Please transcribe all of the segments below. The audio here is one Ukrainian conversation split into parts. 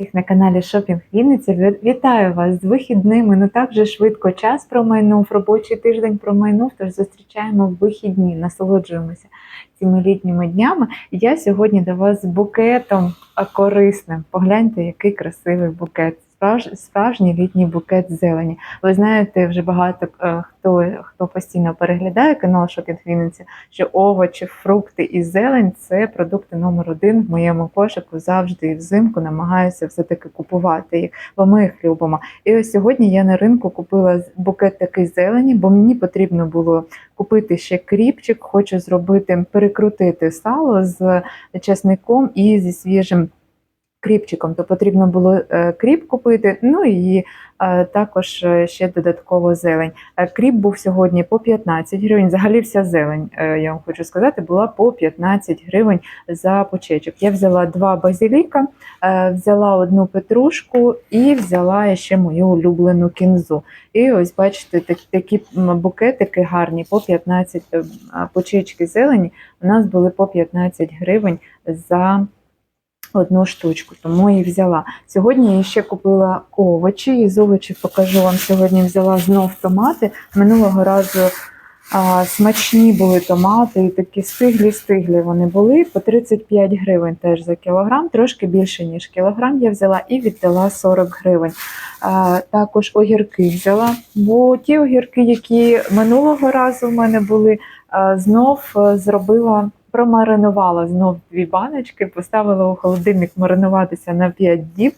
Всіх на каналі Шопінг Вінниця. Вітаю вас з вихідними. Ну так же швидко час промайнув, робочий тиждень промайнув, тож зустрічаємо в вихідні, насолоджуємося цими літніми днями. Я сьогодні до вас з букетом корисним. Погляньте, який красивий букет. Справж, справжній літній букет зелені. Ви знаєте, вже багато е, хто, хто постійно переглядає канал Шопінг Вінниця, що овочі, фрукти і зелень це продукти номер один в моєму кошику. Завжди і взимку намагаюся все-таки купувати їх, бо ми їх любимо. І ось сьогодні я на ринку купила букет такий зелені, бо мені потрібно було купити ще кріпчик. Хочу зробити, перекрутити сало з чесником і зі свіжим. Кріпчиком, то потрібно було е, кріп купити, ну і е, також е, ще додатково зелень. Кріп був сьогодні по 15 гривень. Взагалі вся зелень, я вам хочу сказати, була по 15 гривень за почечок. Я взяла два базиліка, взяла одну петрушку і взяла ще мою улюблену кінзу. І ось бачите, так- такі букетики гарні по 15 е, почечки зелені. У нас були по 15 гривень за. Одну штучку, тому і взяла. Сьогодні я ще купила овочі. І з овочів покажу вам. Сьогодні взяла знов томати. Минулого разу а, смачні були томати, і такі стиглі-стиглі вони були. По 35 гривень теж за кілограм, трошки більше, ніж кілограм я взяла і віддала 40 гривень. А, також огірки взяла, бо ті огірки, які минулого разу в мене були, а, знов а, зробила. Промаринувала знов дві баночки, поставила у холодильник маринуватися на 5 діб,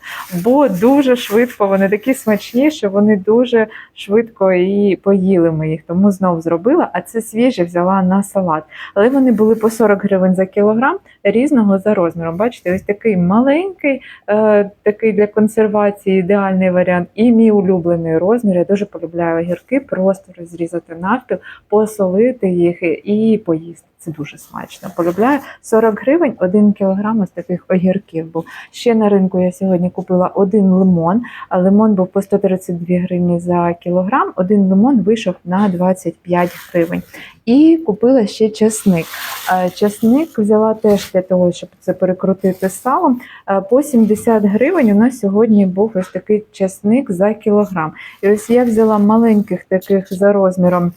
бо дуже швидко вони такі смачні, що вони дуже швидко і поїли ми їх. Тому знов зробила. А це свіже взяла на салат. Але вони були по 40 гривень за кілограм різного за розміром. Бачите, ось такий маленький, е, такий для консервації ідеальний варіант. І мій улюблений розмір. Я дуже полюбляю огірки, просто розрізати навпіл, посолити їх і поїсти. Це дуже смачно. Полюбляю 40 гривень, 1 кілограм ось таких огірків був. Ще на ринку я сьогодні купила один лимон. А лимон був по 132 гривні за кілограм. Один лимон вийшов на 25 гривень. І купила ще чесник. Е, Чесник взяла теж для того, щоб це перекрутити з салом. Е, По 70 гривень у нас сьогодні був ось такий чесник за кілограм. І ось я взяла маленьких таких за розміром.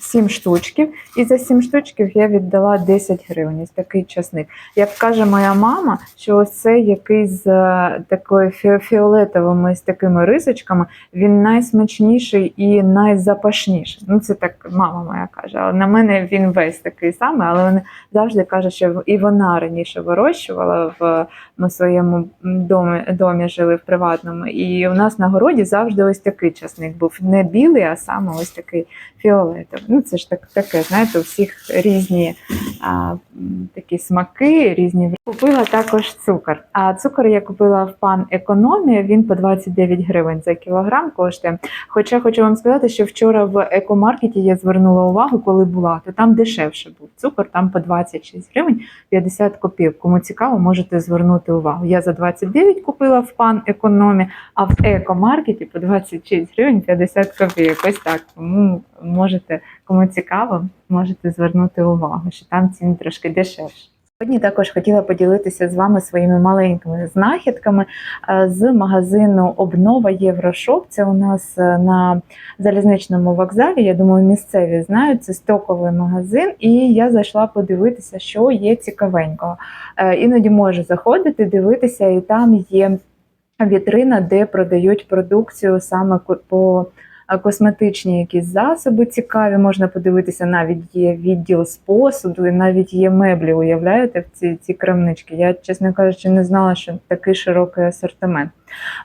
7 штучків, і за 7 штучків я віддала 10 гривень. Ось такий часник. Як каже моя мама, що ось якийсь з е, такою фіолетовими з такими рисочками, він найсмачніший і найзапашніший. Ну, це так мама моя каже. Але на мене він весь такий самий, але вона завжди каже, що і вона раніше вирощувала в в своєму домі, домі жили в приватному. І у нас на городі завжди ось такий часник був. Не білий, а саме ось такий фіолетовий. Ну, це ж так, таке, знаєте, у всіх різні а, такі смаки, різні. Купила також цукор. А цукор я купила в пан економія, він по 29 гривень за кілограм коштує. Хоча хочу вам сказати, що вчора в екомаркеті я звернула увагу, коли була, то там дешевше був цукор, там по 26 гривень 50 копійок. Кому цікаво, можете звернути увагу. Я за 29 купила в пан економі, а в екомаркеті по 26 гривень 50 копійок. Ось так. Тому можете, кому цікаво, можете звернути увагу, що там ціни трошки дешевші. Сьогодні також хотіла поділитися з вами своїми маленькими знахідками е, з магазину Обнова Єврошоп. Це у нас е, на залізничному вокзалі. Я думаю, місцеві знають. Це стоковий магазин, і я зайшла подивитися, що є цікавенького. Е, Іноді можу заходити, дивитися, і там є вітрина, де продають продукцію саме по косметичні якісь засоби цікаві. Можна подивитися, навіть є відділ з посуду, і навіть є меблі. Уявляєте, в ці, ці крамнички. Я, чесно кажучи, не знала, що такий широкий асортимент.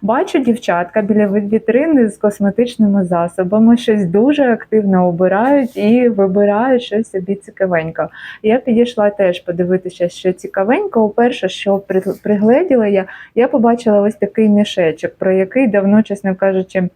Бачу дівчатка біля вітрини з косметичними засобами, щось дуже активно обирають і вибирають щось собі цікавенько. Я підійшла теж подивитися, що цікавенько. Перше, що пригледіла я, я побачила ось такий мішечок, про який давно, чесно кажучи,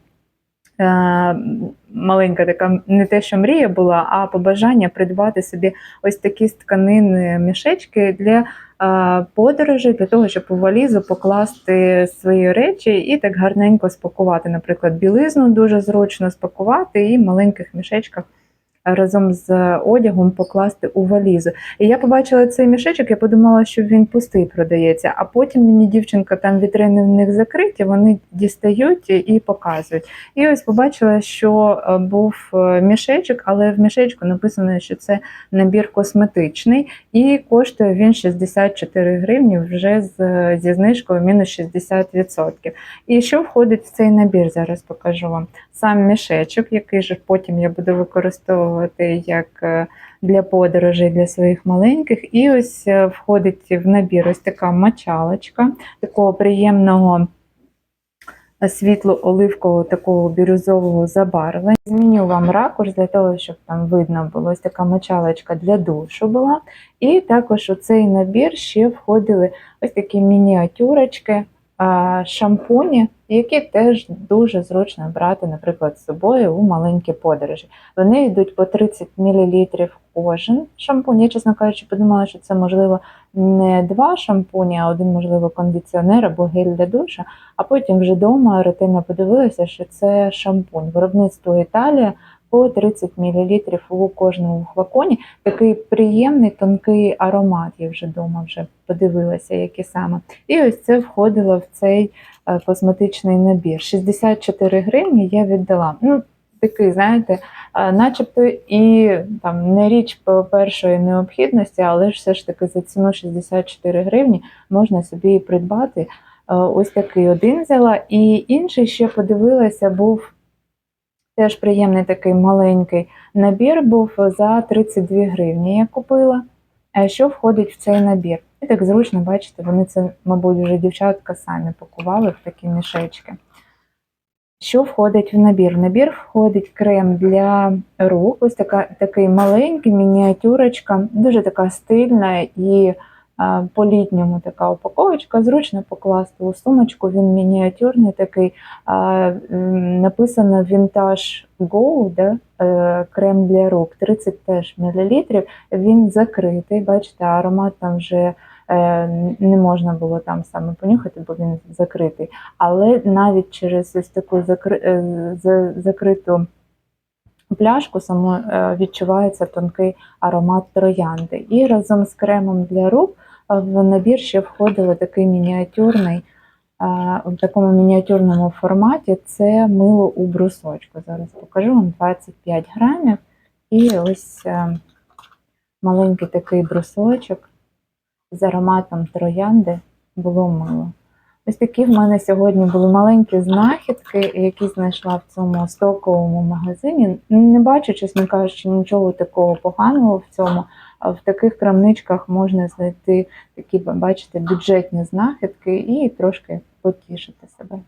маленька така не те, що мрія була, а побажання придбати собі ось такі тканини мішечки для е, подорожей, для того, щоб у валізу покласти свої речі і так гарненько спакувати. Наприклад, білизну дуже зручно спакувати і в маленьких мішечках разом з одягом покласти у валізу. І я побачила цей мішечок, я подумала, що він пустий продається. А потім мені дівчинка там вітрини в них закриті, вони дістають і показують. І ось побачила, що е, був е, мішечок, але в мішечку написано, що це набір косметичний, і коштує він 64 гривні вже з, зі знижкою мінус 60%. І що входить в цей набір? Зараз покажу вам. Сам мішечок, який же потім я буду використовувати як е, для подорожей для своїх маленьких. І ось е, входить в набір ось така мочалочка такого приємного світло-оливкового такого бірюзового забарвлення. Зміню вам ракурс для того, щоб там видно було ось така мочалочка для душу була. І також у цей набір ще входили ось такі мініатюрочки, шампуні, які теж дуже зручно брати, наприклад, з собою у маленькі подорожі. Вони йдуть по 30 мл кожен шампунь. Я, чесно кажучи, подумала, що це можливо не два шампуні, а один, можливо, кондиціонер або гель для душа. А потім вже вдома ретельно подивилася, що це шампунь. Виробництво Італія по 30 мл у кожному флаконі. Такий приємний тонкий аромат. Я вже вдома вже подивилася, які саме. І ось це входило в цей е, косметичний набір. 64 гривні я віддала. Ну, такий, знаєте, е, начебто і там не річ першої необхідності, але ж все ж таки за ціну 64 гривні можна собі придбати. Е, Ось такий один взяла, і інший ще подивилася, був теж приємний такий маленький набір, був за 32 гривні. Я купила. Е, Що входить в цей набір? І так зручно, бачите, вони це, мабуть, вже дівчатка самі пакували в такі мішечки. Що входить в набір? В набір входить крем для рук, ось така, такий маленький, мініатюрочка, дуже така стильна і а, по-літньому така упаковочка. Зручно покласти у сумочку. Він мініатюрний такий. Написано Vintage Go, да? е, крем для рук, 30 теж мл. Він закритий, бачите, аромат там вже е, не можна було там саме понюхати, бо він закритий. Але навіть через ось таку е, закриту пляшку само відчувається тонкий аромат троянди. І разом з кремом для рук в набір ще входило такий мініатюрний. В такому мініатюрному форматі це мило у брусочку. Зараз покажу вам 25 грамів. І ось е, маленький такий брусочок з ароматом троянди було мило. Ось такі в мене сьогодні були маленькі знахідки, які знайшла в цьому стоковому магазині. Не бачу, чесно кажучи, нічого такого поганого в цьому. В таких крамничках можна знайти такі, бачите, бюджетні знахідки і трошки потішити себе.